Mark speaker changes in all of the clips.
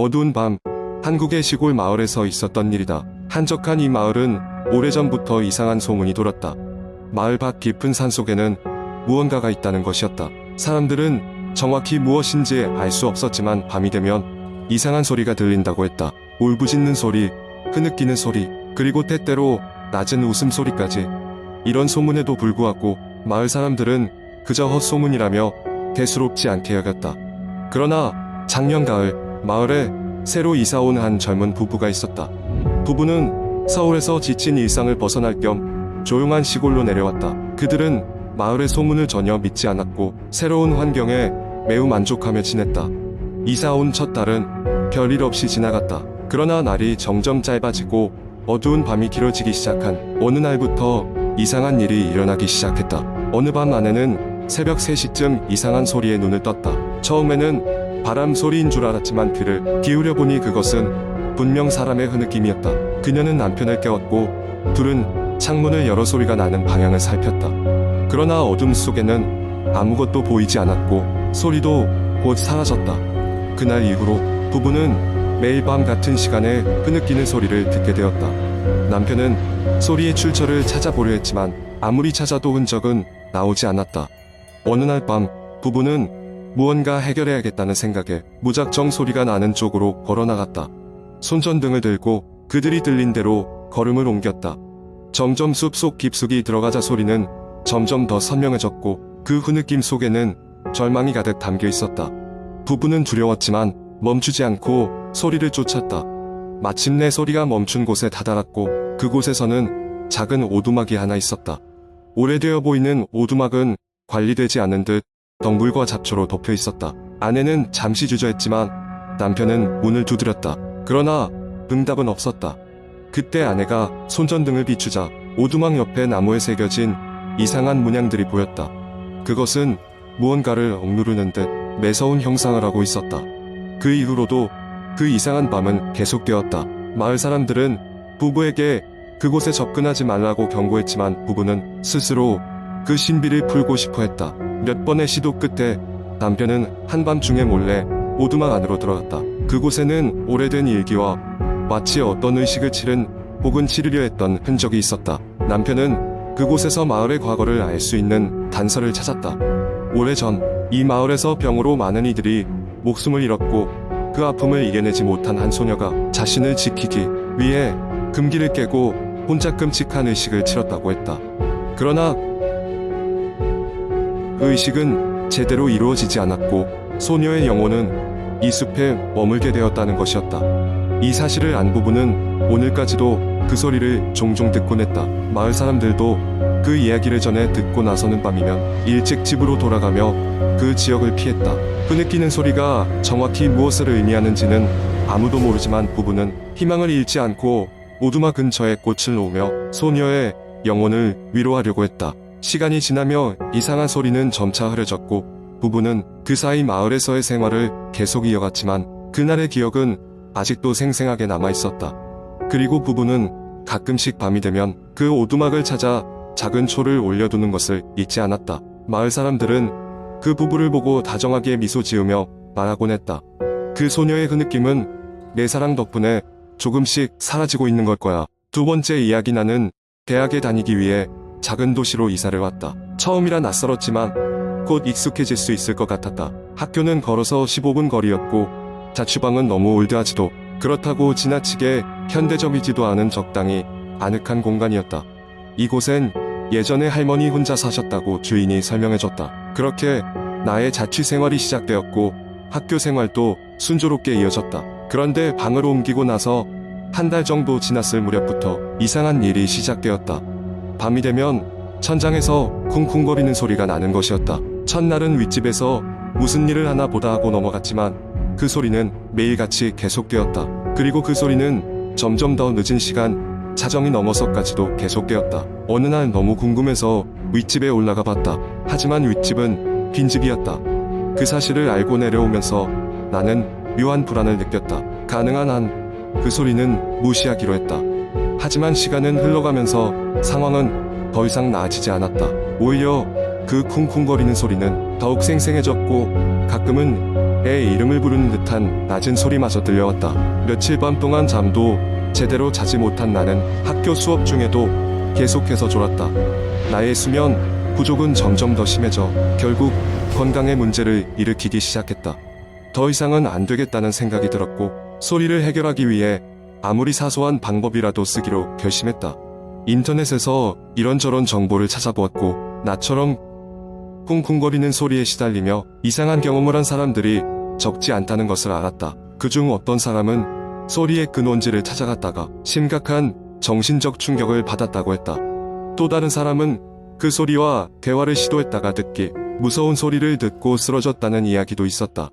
Speaker 1: 어두운 밤, 한국의 시골 마을에서 있었던 일이다. 한적한 이 마을은 오래전부터 이상한 소문이 돌았다. 마을 밖 깊은 산 속에는 무언가가 있다는 것이었다. 사람들은 정확히 무엇인지 알 수 없었지만 밤이 되면 이상한 소리가 들린다고 했다. 울부짖는 소리, 흐느끼는 소리, 그리고 때때로 낮은 웃음소리까지. 이런 소문에도 불구하고 마을 사람들은 그저 헛소문이라며 대수롭지 않게 여겼다. 그러나 작년 가을 마을에 새로 이사 온 한 젊은 부부가 있었다. 부부는 서울에서 지친 일상을 벗어날 겸 조용한 시골로 내려왔다. 그들은 마을의 소문을 전혀 믿지 않았고 새로운 환경에 매우 만족하며 지냈다. 이사 온 첫 달은 별일 없이 지나갔다. 그러나 날이 점점 짧아지고 어두운 밤이 길어지기 시작한 어느 날부터 이상한 일이 일어나기 시작했다. 어느 밤 아내는 새벽 3시쯤 이상한 소리에 눈을 떴다. 처음에는 바람 소리인 줄 알았지만 귀를 기울여 보니 그것은 분명 사람의 흐느낌이었다. 그녀는 남편을 깨웠고 둘은 창문을 열어 소리가 나는 방향을 살폈다. 그러나 어둠 속에는 아무것도 보이지 않았고 소리도 곧 사라졌다. 그날 이후로 부부는 매일 밤 같은 시간에 흐느끼는 소리를 듣게 되었다. 남편은 소리의 출처를 찾아보려 했지만 아무리 찾아도 흔적은 나오지 않았다. 어느 날 밤 부부는 무언가 해결해야겠다는 생각에 무작정 소리가 나는 쪽으로 걸어 나갔다. 손전등을 들고 그들이 들린 대로 걸음을 옮겼다. 점점 숲속 깊숙이 들어가자 소리는 점점 더 선명해졌고 그 흐느낌 속에는 절망이 가득 담겨 있었다. 부부는 두려웠지만 멈추지 않고 소리를 쫓았다. 마침내 소리가 멈춘 곳에 다다랐고 그곳에서는 작은 오두막이 하나 있었다. 오래되어 보이는 오두막은 관리되지 않은 듯 덩굴과 잡초로 덮여 있었다. 아내는 잠시 주저했지만 남편은 문을 두드렸다. 그러나 응답은 없었다. 그때 아내가 손전등을 비추자 오두막 옆에 나무에 새겨진 이상한 문양들이 보였다. 그것은 무언가를 억누르는 듯 매서운 형상을 하고 있었다. 그 이후로도 그 이상한 밤은 계속되었다. 마을 사람들은 부부에게 그곳에 접근하지 말라고 경고했지만 부부는 스스로 그 신비를 풀고 싶어 했다. 몇 번의 시도 끝에 남편은 한밤중에 몰래 오두막 안으로 들어갔다. 그곳에는 오래된 일기와 마치 어떤 의식을 치른 혹은 치르려 했던 흔적이 있었다. 남편은 그곳에서 마을의 과거를 알 수 있는 단서를 찾았다. 오래전 이 마을에서 병으로 많은 이들이 목숨을 잃었고 그 아픔을 이겨내지 못한 한 소녀가 자신을 지키기 위해 금기를 깨고 혼자 끔찍한 의식을 치렀다고 했다. 그러나 그 의식은 제대로 이루어지지 않았고 소녀의 영혼은 이 숲에 머물게 되었다는 것이었다. 이 사실을 안 부부는 오늘까지도 그 소리를 종종 듣곤 했다. 마을 사람들도 그 이야기를 전해 듣고 나서는 밤이면 일찍 집으로 돌아가며 그 지역을 피했다. 흐느끼는 소리가 정확히 무엇을 의미하는지는 아무도 모르지만 부부는 희망을 잃지 않고 오두막 근처에 꽃을 놓으며 소녀의 영혼을 위로하려고 했다. 시간이 지나며 이상한 소리는 점차 흐려졌고 부부는 그 사이 마을에서의 생활을 계속 이어갔지만 그날의 기억은 아직도 생생하게 남아 있었다. 그리고 부부는 가끔씩 밤이 되면 그 오두막을 찾아 작은 초를 올려두는 것을 잊지 않았다. 마을 사람들은 그 부부를 보고 다정하게 미소 지으며 말하곤 했다. 그 소녀의 흐느낌은 내 사랑 덕분에 조금씩 사라지고 있는 걸 거야. 두 번째 이야기 나는 대학에 다니기 위해 작은 도시로 이사를 왔다. 처음이라 낯설었지만 곧 익숙해질 수 있을 것 같았다. 학교는 걸어서 15분 거리였고 자취방은 너무 올드하지도 그렇다고 지나치게 현대적이지도 않은 적당히 아늑한 공간이었다. 이곳엔 예전에 할머니 혼자 사셨다고 주인이 설명해줬다. 그렇게 나의 자취 생활이 시작되었고 학교 생활도 순조롭게 이어졌다. 그런데 방으로 옮기고 나서 한 달 정도 지났을 무렵부터 이상한 일이 시작되었다. 밤이 되면 천장에서 쿵쿵거리는 소리가 나는 것이었다. 첫날은 윗집에서 무슨 일을 하나 보다 하고 넘어갔지만 그 소리는 매일같이 계속되었다. 그리고 그 소리는 점점 더 늦은 시간, 자정이 넘어서까지도 계속되었다. 어느 날 너무 궁금해서 윗집에 올라가 봤다. 하지만 윗집은 빈집이었다. 그 사실을 알고 내려오면서 나는 묘한 불안을 느꼈다. 가능한 한 그 소리는 무시하기로 했다. 하지만 시간은 흘러가면서 상황은 더 이상 나아지지 않았다. 오히려 그 쿵쿵거리는 소리는 더욱 생생해졌고 가끔은 애 이름을 부르는 듯한 낮은 소리마저 들려왔다. 며칠 밤 동안 잠도 제대로 자지 못한 나는 학교 수업 중에도 계속해서 졸았다. 나의 수면 부족은 점점 더 심해져 결국 건강에 문제를 일으키기 시작했다. 더 이상은 안 되겠다는 생각이 들었고 소리를 해결하기 위해 아무리 사소한 방법이라도 쓰기로 결심했다. 인터넷에서 이런저런 정보를 찾아보았고 나처럼 쿵쿵거리는 소리에 시달리며 이상한 경험을 한 사람들이 적지 않다는 것을 알았다. 그중 어떤 사람은 소리의 근원지를 찾아갔다가 심각한 정신적 충격을 받았다고 했다. 또 다른 사람은 그 소리와 대화를 시도했다가 듣기 무서운 소리를 듣고 쓰러졌다는 이야기도 있었다.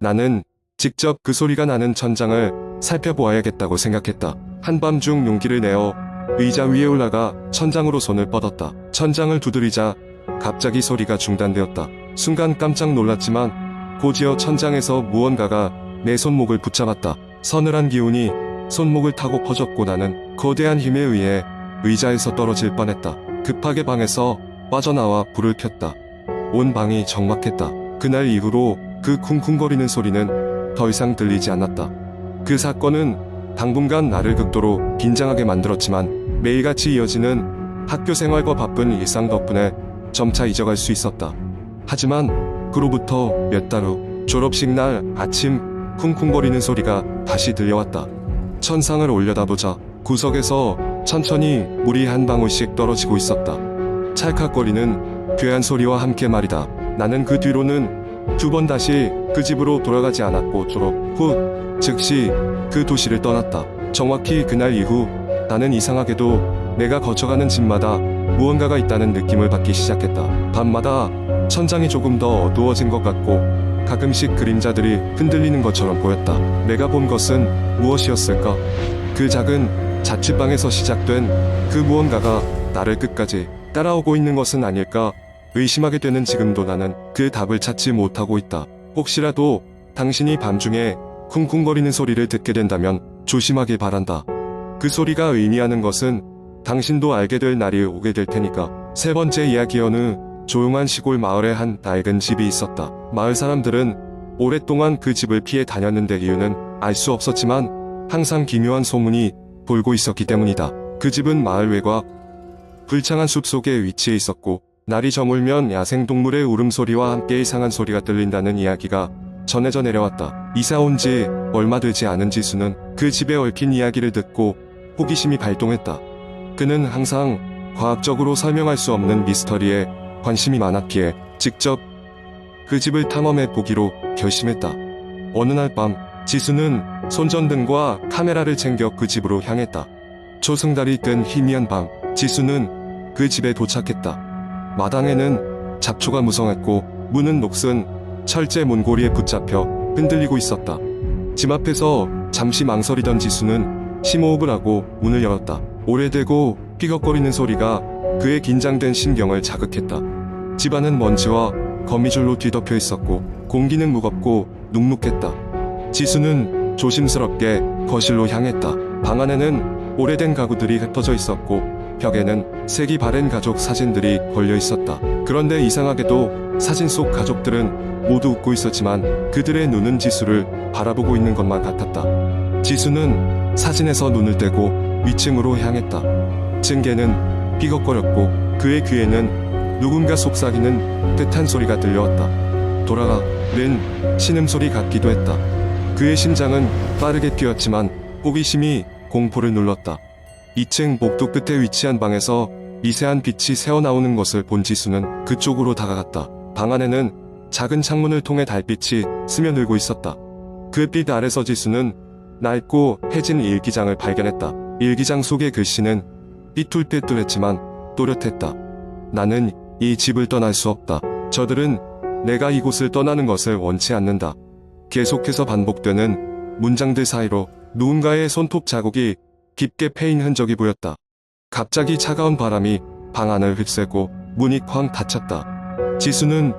Speaker 1: 나는 직접 그 소리가 나는 천장을 살펴보아야겠다고 생각했다. 한밤중 용기를 내어 의자 위에 올라가 천장으로 손을 뻗었다. 천장을 두드리자 갑자기 소리가 중단되었다. 순간 깜짝 놀랐지만 곧이어 천장에서 무언가가 내 손목을 붙잡았다. 서늘한 기운이 손목을 타고 퍼졌고 나는 거대한 힘에 의해 의자에서 떨어질 뻔했다. 급하게 방에서 빠져나와 불을 켰다. 온 방이 적막했다. 그날 이후로 그 쿵쿵거리는 소리는 더 이상 들리지 않았다. 그 사건은 당분간 나를 극도로 긴장하게 만들었지만 매일같이 이어지는 학교 생활과 바쁜 일상 덕분에 점차 잊어갈 수 있었다. 하지만 그로부터 몇 달 후 졸업식 날 아침 쿵쿵거리는 소리가 다시 들려왔다. 천상을 올려다보자 구석에서 천천히 물이 한 방울씩 떨어지고 있었다. 찰칵거리는 괴한 소리와 함께 말이다. 나는 그 뒤로는 두 번 다시 그 집으로 돌아가지 않았고 졸업 후 즉시 그 도시를 떠났다. 정확히 그날 이후 나는 이상하게도 내가 거쳐가는 집마다 무언가가 있다는 느낌을 받기 시작했다. 밤마다 천장이 조금 더 어두워진 것 같고 가끔씩 그림자들이 흔들리는 것처럼 보였다. 내가 본 것은 무엇이었을까? 그 작은 자취방에서 시작된 그 무언가가 나를 끝까지 따라오고 있는 것은 아닐까 의심하게 되는 지금도 나는 그 답을 찾지 못하고 있다. 혹시라도 당신이 밤중에 쿵쿵거리는 소리를 듣게 된다면 조심하길 바란다. 그 소리가 의미하는 것은 당신도 알게 될 날이 오게 될 테니까. 세 번째 이야기 어느 조용한 시골 마을에 한 낡은 집이 있었다. 마을 사람들은 오랫동안 그 집을 피해 다녔는데 이유는 알 수 없었지만 항상 기묘한 소문이 돌고 있었기 때문이다. 그 집은 마을 외곽 불창한 숲 속에 위치해 있었고 날이 저물면 야생동물의 울음소리와 함께 이상한 소리가 들린다는 이야기가 전해져 내려왔다. 이사 온 지 얼마 되지 않은 지수는 그 집에 얽힌 이야기를 듣고 호기심이 발동했다. 그는 항상 과학적으로 설명할 수 없는 미스터리에 관심이 많았기에 직접 그 집을 탐험해 보기로 결심했다. 어느 날 밤 지수는 손전등과 카메라를 챙겨 그 집으로 향했다. 초승달이 뜬 희미한 밤 지수는 그 집에 도착했다. 마당에는 잡초가 무성했고 문은 녹슨 철제 문고리에 붙잡혀 흔들리고 있었다. 집 앞에서 잠시 망설이던 지수는 심호흡을 하고 문을 열었다. 오래되고 삐걱거리는 소리가 그의 긴장된 신경을 자극했다. 집안은 먼지와 거미줄로 뒤덮여 있었고 공기는 무겁고 눅눅했다. 지수는 조심스럽게 거실로 향했다. 방 안에는 오래된 가구들이 흩어져 있었고 벽에는 색이 바랜 가족 사진들이 걸려 있었다. 그런데 이상하게도 사진 속 가족들은 모두 웃고 있었지만 그들의 눈은 지수를 바라보고 있는 것만 같았다. 지수는 사진에서 눈을 떼고 위층으로 향했다. 층계는 삐걱거렸고 그의 귀에는 누군가 속삭이는 듯한 소리가 들려왔다. 돌아가 는 신음소리 같기도 했다. 그의 심장은 빠르게 뛰었지만 호기심이 공포를 눌렀다. 2층 복도 끝에 위치한 방에서 미세한 빛이 새어나오는 것을 본 지수는 그쪽으로 다가갔다. 방 안에는 작은 창문을 통해 달빛이 스며들고 있었다. 그 빛 아래서 지수는 낡고 해진 일기장을 발견했다. 일기장 속의 글씨는 삐뚤빼뚤했지만 또렷했다. 나는 이 집을 떠날 수 없다. 저들은 내가 이곳을 떠나는 것을 원치 않는다. 계속해서 반복되는 문장들 사이로 누군가의 손톱 자국이 깊게 패인 흔적이 보였다. 갑자기 차가운 바람이 방 안을 휩쓸고 문이 쾅 닫혔다. 지수는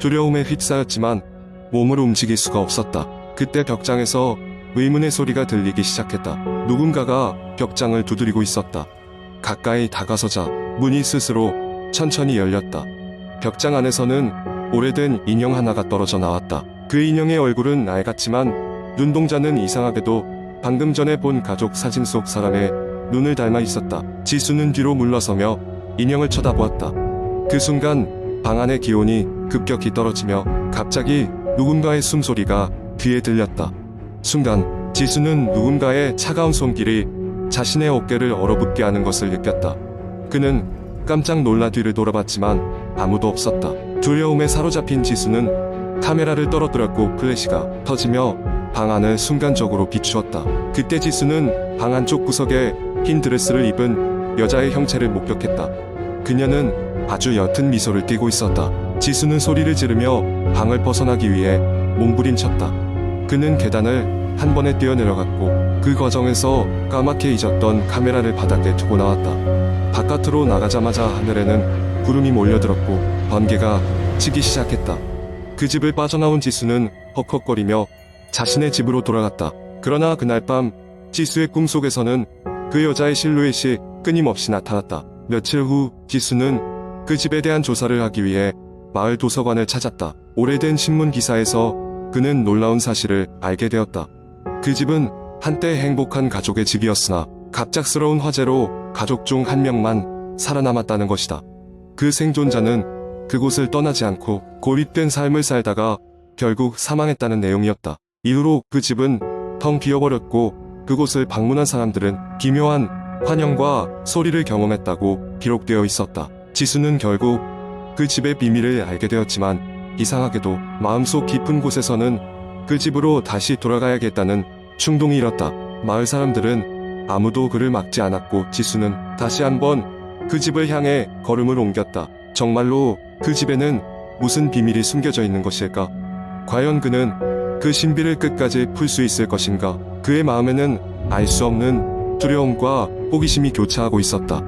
Speaker 1: 두려움에 휩싸였지만 몸을 움직일 수가 없었다. 그때 벽장에서 의문의 소리가 들리기 시작했다. 누군가가 벽장을 두드리고 있었다. 가까이 다가서자 문이 스스로 천천히 열렸다. 벽장 안에서는 오래된 인형 하나가 떨어져 나왔다. 그 인형의 얼굴은 낡았지만 눈동자는 이상하게도 방금 전에 본 가족 사진 속 사람의 눈을 닮아 있었다. 지수는 뒤로 물러서며 인형을 쳐다보았다. 그 순간 방 안의 기온이 급격히 떨어지며 갑자기 누군가의 숨소리가 귀에 들렸다. 순간 지수는 누군가의 차가운 손길이 자신의 어깨를 얼어붙게 하는 것을 느꼈다. 그는 깜짝 놀라 뒤를 돌아봤지만 아무도 없었다. 두려움에 사로잡힌 지수는 카메라를 떨어뜨렸고 플래시가 터지며 방 안을 순간적으로 비추었다. 그때 지수는 방 안쪽 구석에 흰 드레스를 입은 여자의 형체를 목격했다. 그녀는 아주 옅은 미소를 띠고 있었다. 지수는 소리를 지르며 방을 벗어나기 위해 몸부림쳤다. 그는 계단을 한 번에 뛰어내려갔고 그 과정에서 까맣게 잊었던 카메라를 바닥에 두고 나왔다. 바깥으로 나가자마자 하늘에는 구름이 몰려들었고 번개가 치기 시작했다. 그 집을 빠져나온 지수는 헉헉거리며 자신의 집으로 돌아갔다. 그러나 그날 밤 지수의 꿈속에서는 그 여자의 실루엣이 끊임없이 나타났다. 며칠 후 지수는 그 집에 대한 조사를 하기 위해 마을 도서관을 찾았다. 오래된 신문 기사에서 그는 놀라운 사실을 알게 되었다. 그 집은 한때 행복한 가족의 집이었으나 갑작스러운 화재로 가족 중 한 명만 살아남았다는 것이다. 그 생존자는 그곳을 떠나지 않고 고립된 삶을 살다가 결국 사망했다는 내용이었다. 이후로 그 집은 텅 비어버렸고 그곳을 방문한 사람들은 기묘한 환영과 소리를 경험했다고 기록되어 있었다. 지수는 결국 그 집의 비밀을 알게 되었지만 이상하게도 마음속 깊은 곳에서는 그 집으로 다시 돌아가야겠다는 충동이 일었다. 마을 사람들은 아무도 그를 막지 않았고 지수는 다시 한번 그 집을 향해 걸음을 옮겼다. 정말로 그 집에는 무슨 비밀이 숨겨져 있는 것일까? 과연 그는 그 신비를 끝까지 풀 수 있을 것인가? 그의 마음에는 알 수 없는 두려움과 호기심이 교차하고 있었다.